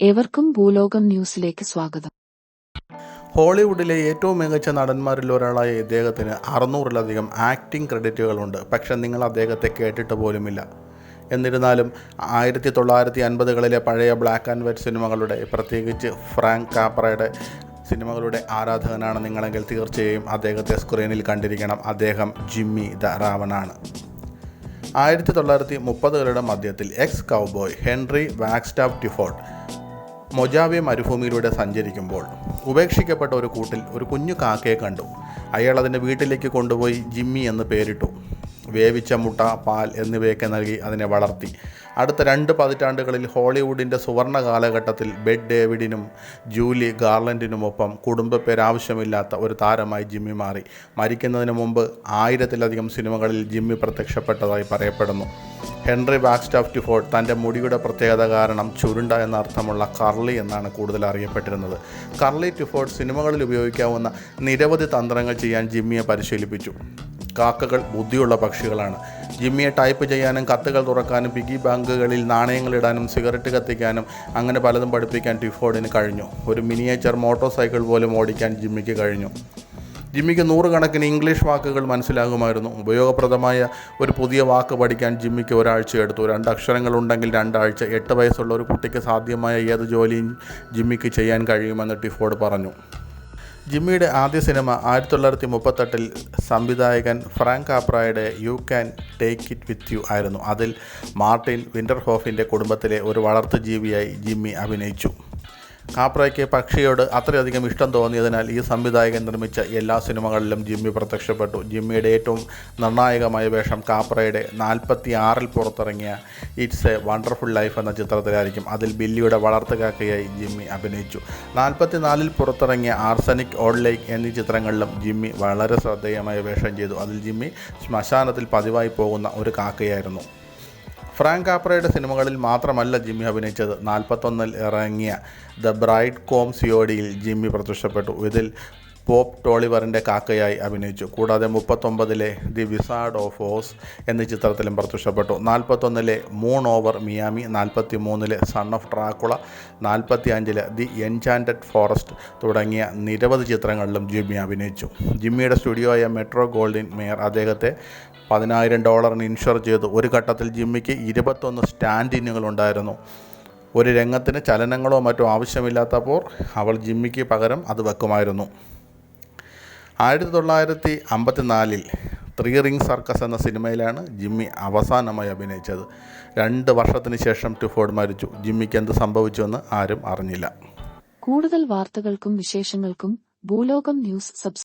ഏവർക്കും ഭൂലോകം ന്യൂസിലേക്ക് സ്വാഗതം. ഹോളിവുഡിലെ ഏറ്റവും മികച്ച നടന്മാരിൽ ഒരാളായ ഇദ്ദേഹത്തിന് അറുന്നൂറിലധികം ആക്ടിംഗ് ക്രെഡിറ്റുകളുണ്ട്. പക്ഷെ നിങ്ങൾ അദ്ദേഹത്തെ കേട്ടിട്ട് പോലുമില്ല. എന്നിരുന്നാലും ആയിരത്തി തൊള്ളായിരത്തി അൻപതുകളിലെ പഴയ ബ്ലാക്ക് ആൻഡ് വൈറ്റ് സിനിമകളുടെ പ്രത്യേകിച്ച് ഫ്രാങ്ക് കാപ്രയുടെ സിനിമകളുടെ ആരാധകനാണ് നിങ്ങളെങ്കിൽ തീർച്ചയായും അദ്ദേഹത്തെ സ്ക്രീനിൽ കണ്ടിരിക്കണം. അദ്ദേഹം ജിമ്മി ദ റാവണാണ് ആയിരത്തി തൊള്ളായിരത്തി മുപ്പതുകളുടെ മധ്യത്തിൽ എക്സ് കൗബോയ് ഹെൻറി വാക്സ്റ്റാഫ് ടിഫോർഡ് മൊജാവെ മരുഭൂമിയിലൂടെ സഞ്ചരിക്കുമ്പോൾ ഉപേക്ഷിക്കപ്പെട്ട ഒരു കൂട്ടിൽ ഒരു കുഞ്ഞു കാക്കയെ കണ്ടു. അയാൾ അതിന്റെ വീട്ടിലേക്ക് കൊണ്ടുപോയി ജിമ്മി എന്ന് പേരിട്ടു. വേവിച്ച മുട്ട പാൽ എന്നിവയൊക്കെ നൽകി അതിനെ വളർത്തി. അടുത്ത രണ്ട് പതിറ്റാണ്ടുകളിൽ ഹോളിവുഡിന്റെ സുവർണ കാലഘട്ടത്തിൽ ബെഡ് ഡേവിഡിനും ജൂലി ഗാർലൻഡിനുമൊപ്പം കുടുംബ പേരാവശ്യമില്ലാത്ത ഒരു താരമായി ജിമ്മി മാറി. മരിക്കുന്നതിന് മുമ്പ് ആയിരത്തിലധികം സിനിമകളിൽ ജിമ്മി പ്രത്യക്ഷപ്പെട്ടതായി പറയപ്പെടുന്നു. ഹെൻറി വാക്സ്റ്റാഫ് ടിഫോർഡ് തന്റെ മുടിയുടെ പ്രത്യേകത കാരണം ചുരുണ്ട എന്നർത്ഥമുള്ള കർലി എന്നാണ് കൂടുതൽ അറിയപ്പെട്ടിരുന്നത്. കർലി ടിഫോർഡ് സിനിമകളിൽ ഉപയോഗിക്കാവുന്ന നിരവധി തന്ത്രങ്ങൾ ചെയ്യാൻ ജിമ്മിയെ പരിശീലിപ്പിച്ചു. കാക്കകൾ ബുദ്ധിയുള്ള പക്ഷികളാണ്. ജിമ്മിയെ ടൈപ്പ് ചെയ്യാനും കത്തുകൾ തുറക്കാനും പിഗി ബാങ്കുകളിൽ നാണയങ്ങൾ ഇടാനും സിഗരറ്റ് കത്തിക്കാനും അങ്ങനെ പലതും പഠിപ്പിക്കാൻ ടിഫോർഡിന് കഴിഞ്ഞു. ഒരു മിനിയേച്ചർ മോട്ടോർ സൈക്കിൾ പോലും ഓടിക്കാൻ ജിമ്മിക്ക് കഴിഞ്ഞു. ജിമ്മിക്ക് നൂറുകണക്കിന് ഇംഗ്ലീഷ് വാക്കുകൾ മനസ്സിലാകുമായിരുന്നു. ഉപയോഗപ്രദമായ ഒരു പുതിയ വാക്ക് പഠിക്കാൻ ജിമ്മിക്ക് ഒരാഴ്ച എടുത്തു. രണ്ട് അക്ഷരങ്ങൾ ഉണ്ടെങ്കിൽ രണ്ടാഴ്ച. എട്ട് വയസ്സുള്ള ഒരു കുട്ടിക്ക് സാധ്യമായ ഏത് ജോലിയും ജിമ്മിക്ക് ചെയ്യാൻ കഴിയുമെന്ന് ടിഫോർഡ് പറഞ്ഞു. ജിമ്മിയുടെ ആദ്യ സിനിമ ആയിരത്തി തൊള്ളായിരത്തി മുപ്പത്തെട്ടിൽ സംവിധായകൻ Frank കാപ്രായുടെ you can take it with you ആയിരുന്നു. അതിൽ മാർട്ടിൻ വിന്റർഹോഫിന്റെ കുടുംബത്തിലെ ഒരു വളർത്തുജീവിയായി ജിമ്മി അഭിനയിച്ചു. കാപ്രയ്ക്ക് പക്ഷിയോട് അത്രയധികം ഇഷ്ടം തോന്നിയതിനാൽ ഈ സംവിധായകൻ നിർമ്മിച്ച എല്ലാ സിനിമകളിലും ജിമ്മി പ്രത്യക്ഷപ്പെട്ടു. ജിമ്മിയുടെ ഏറ്റവും നിർണായകമായ വേഷം കാപ്രയുടെ നാൽപ്പത്തി ആറിൽ പുറത്തിറങ്ങിയ ഇറ്റ്സ് എ വണ്ടർഫുൾ ലൈഫ് എന്ന ചിത്രത്തിലായിരിക്കും. അതിൽ ബില്ലിയുടെ വളർത്തുകാക്കയായി ജിമ്മി അഭിനയിച്ചു. നാൽപ്പത്തി നാലിൽ പുറത്തിറങ്ങിയ ആർസനിക് ഓൾ ലേക്ക് എന്നീ ചിത്രങ്ങളിലും ജിമ്മി വളരെ ശ്രദ്ധേയമായ വേഷം ചെയ്തു. അതിൽ ജിമ്മി ശ്മശാനത്തിൽ പതിവായി പോകുന്ന ഒരു കാക്കയായിരുന്നു. ഫ്രാങ്ക് കാപ്രയുടെ സിനിമകളിൽ മാത്രമല്ല ജിമ്മി അഭിനയിച്ചത്. നാൽപ്പത്തൊന്നിൽ ഇറങ്ങിയ ദ ബ്രൈഡ് കോം സിയോഡിയിൽ ജിമ്മി പ്രത്യക്ഷപ്പെട്ടു. ഇതിൽ പോപ്പ് ടോളിവറിന്റെ കാക്കയായി അഭിനയിച്ചു. കൂടാതെ മുപ്പത്തൊമ്പതിലെ ദി വിസാർഡ് ഓഫ് ഓസ് എന്ന ചിത്രത്തിലും പ്രത്യക്ഷപ്പെട്ടു. നാൽപ്പത്തൊന്നിലെ മൂൺ ഓവർ മിയാമി നാൽപ്പത്തി മൂന്നിലെ സൺ ഓഫ് ട്രാക്കുള നാൽപ്പത്തി അഞ്ചിലെ ദി എൻചാന്റഡ് ഫോറസ്റ്റ് തുടങ്ങിയ നിരവധി ചിത്രങ്ങളിലും ജിമ്മി അഭിനയിച്ചു. ജിമ്മിയുടെ സ്റ്റുഡിയോയായ മെട്രോ ഗോൾഡിൻ മേയർ അദ്ദേഹത്തെ പതിനായിരം ഡോളറിന് ഇൻഷുർ ചെയ്തു. ഒരു ഘട്ടത്തിൽ ജിമ്മിക്ക് ഇരുപത്തൊന്ന് സ്റ്റാൻഡ് ഇന്നുകൾ ഉണ്ടായിരുന്നു ഒരു രംഗത്തിന് ചലനങ്ങളോ മറ്റോ ആവശ്യമില്ലാത്തപ്പോൾ അവൾ ജിമ്മിക്ക് പകരം അത് വെക്കുമായിരുന്നു. ആയിരത്തി തൊള്ളായിരത്തി അമ്പത്തിനാലിൽ ത്രീ റിംഗ് സർക്കസ് എന്ന സിനിമയിലാണ് ജിമ്മി അവസാനമായി അഭിനയിച്ചത്. രണ്ട് വർഷത്തിന് ശേഷം ടുഫോർഡ് മരിച്ചു. ജിമ്മിക്ക് എന്ത് സംഭവിച്ചുവെന്ന് ആരും അറിഞ്ഞില്ല. കൂടുതൽ വാർത്തകൾക്കും വിശേഷങ്ങൾക്കും ഭൂലോകം ന്യൂസ് സബ്സ്ക്രൈബ്